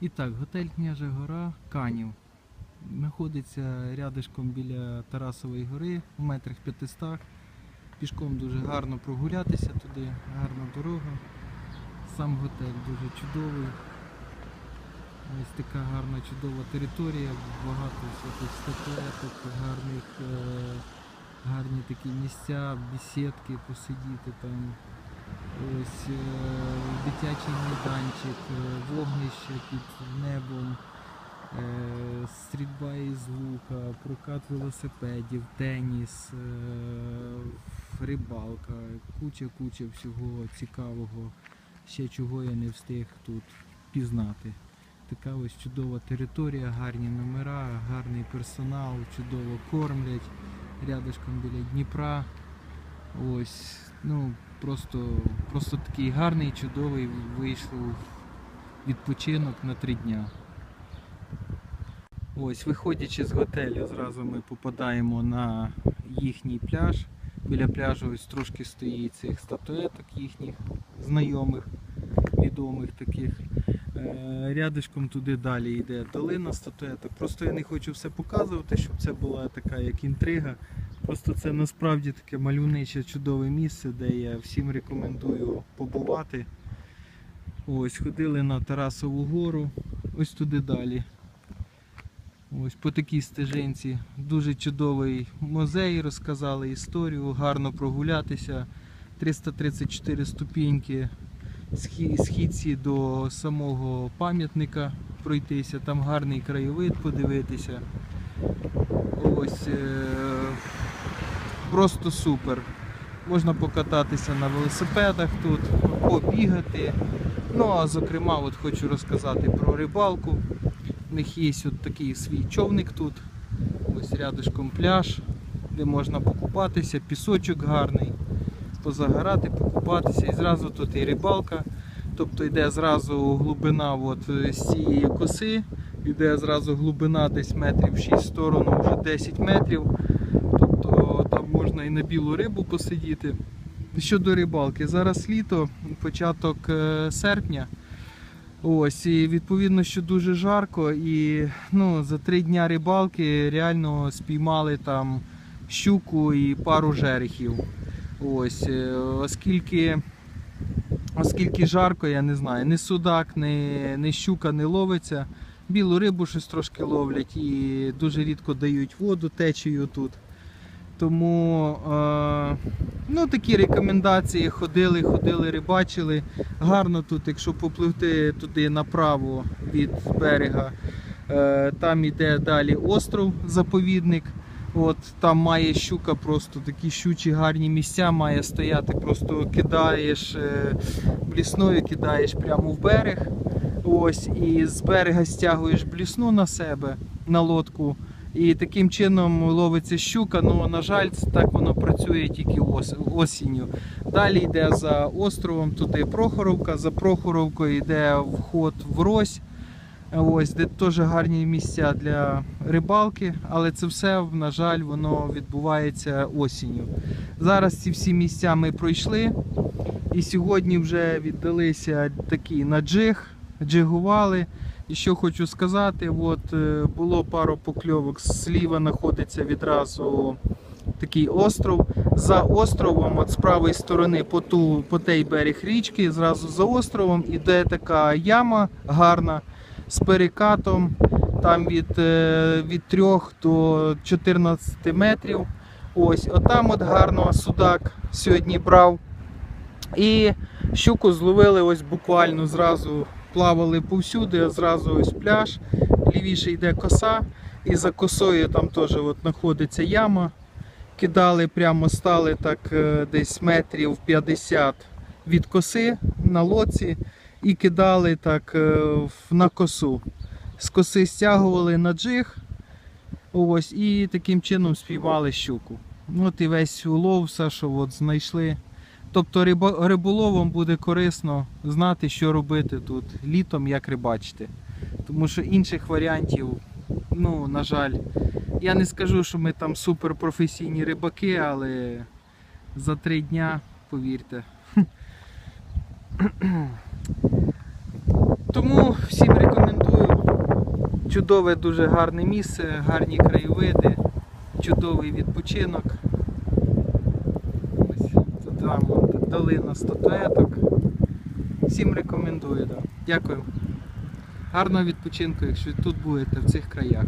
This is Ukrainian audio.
І так, готель Княжа Гора Канів. Знаходиться рядишком біля Тарасової гори, в метрах 500. Пішком дуже гарно прогулятися туди, гарна дорога. Сам готель дуже чудовий. Ось така гарна чудова територія, багато всяких статуеток, гарних, е, гарні такі місця, бесідки посидіти там. Ось е, дитячий майданчик, е, вогнище під небом, е, стрільба із лука, прокат велосипедів, теніс, рибалка, куча-куча всього цікавого, ще чого я не встиг тут пізнати. Така ось чудова територія, гарні номера, гарний персонал, чудово кормлять рядышком біля Дніпра. Ось, ну просто, просто такий гарний, чудовий вийшов відпочинок на три дня. Ось, виходячи з готелю, зразу ми попадаємо на їхній пляж. Біля пляжу ось трошки стоїть цих статуеток їхніх знайомих, відомих таких. Е, Рядишком туди далі йде долина статуеток. Просто я не хочу все показувати, щоб це була така як інтрига. Просто це насправді таке мальовниче чудове місце, де я всім рекомендую побувати. Ось, ходили на Тарасову гору, ось туди далі. Ось по такій стежинці. Дуже чудовий музей, розказали історію, гарно прогулятися. 334 ступіньки східці до самого пам'ятника пройтися, там гарний краєвид подивитися. Ось е, просто супер. Можна покататися на велосипедах тут, побігати. Ну а зокрема, от хочу розказати про рибалку. У них є от такий свій човник тут. Ось рядышком пляж, де можна покупатися, пісочок гарний, позагорати, покупатися. І зразу тут і рибалка. Тобто йде зразу глибина от е, з цієї коси, йде зразу глибина десь метрів 6 в сторону, вже 10 метрів. Можна і на білу рибу посидіти. Щодо рибалки, зараз літо, початок е, серпня. Ось, і відповідно, що дуже жарко, і ну, за три дня рибалки реально спіймали там щуку і пару жерехів. Ось, е, оскільки, оскільки жарко, я не знаю, ні судак, ні, ні щука не ловиться. Білу рибу щось трошки ловлять і дуже рідко дають воду течею тут. Тому е, ну, такі рекомендації ходили, ходили, рибачили. Гарно тут, якщо попливти туди направо від берега, е, там іде далі остров, заповідник. От, там має щука просто такі щучі гарні місця, має стояти, просто кидаєш е, блісною, кидаєш прямо в берег. Ось, і з берега стягуєш блісну на себе на лодку. І таким чином ловиться щука, ну на жаль, так воно працює тільки ос- осінню. Далі йде за островом, туди Прохоровка, за Прохоровкою йде вход в Рось. Ось, де теж гарні місця для рибалки, але це все, на жаль, воно відбувається осінню. Зараз ці всі місця ми пройшли. І сьогодні вже віддалися такі на джиг, джигували. І що хочу сказати, от е, було пару покльовок. Зліва знаходиться відразу такий остров. За островом, от з правої сторони, по, ту, по той берег річки, зразу за островом іде така яма гарна з перекатом. Там від, е, від 3 до 14 метрів. Ось, отам от гарно судак сьогодні брав. І щуку зловили ось буквально зразу плавали повсюди, зразу ось пляж. Лівіше йде коса, і за косою там теж от знаходиться яма. Кидали прямо стали так е, десь метрів 50 від коси на лоці і кидали так е, на косу. З коси стягували на джиг. Ось, і таким чином спіймали щуку. От і весь улов, все, що от знайшли. Тобто риболовам буде корисно знати, що робити тут літом, як рибачити. Тому що інших варіантів, ну, на жаль, я не скажу, що ми там суперпрофесійні рибаки, але за три дня, повірте. Тому всім рекомендую. Чудове, дуже гарне місце, гарні краєвиди, чудовий відпочинок. От долина статуеток. Всім рекомендую. Да. Дякую. Гарного відпочинку, якщо тут будете в цих краях.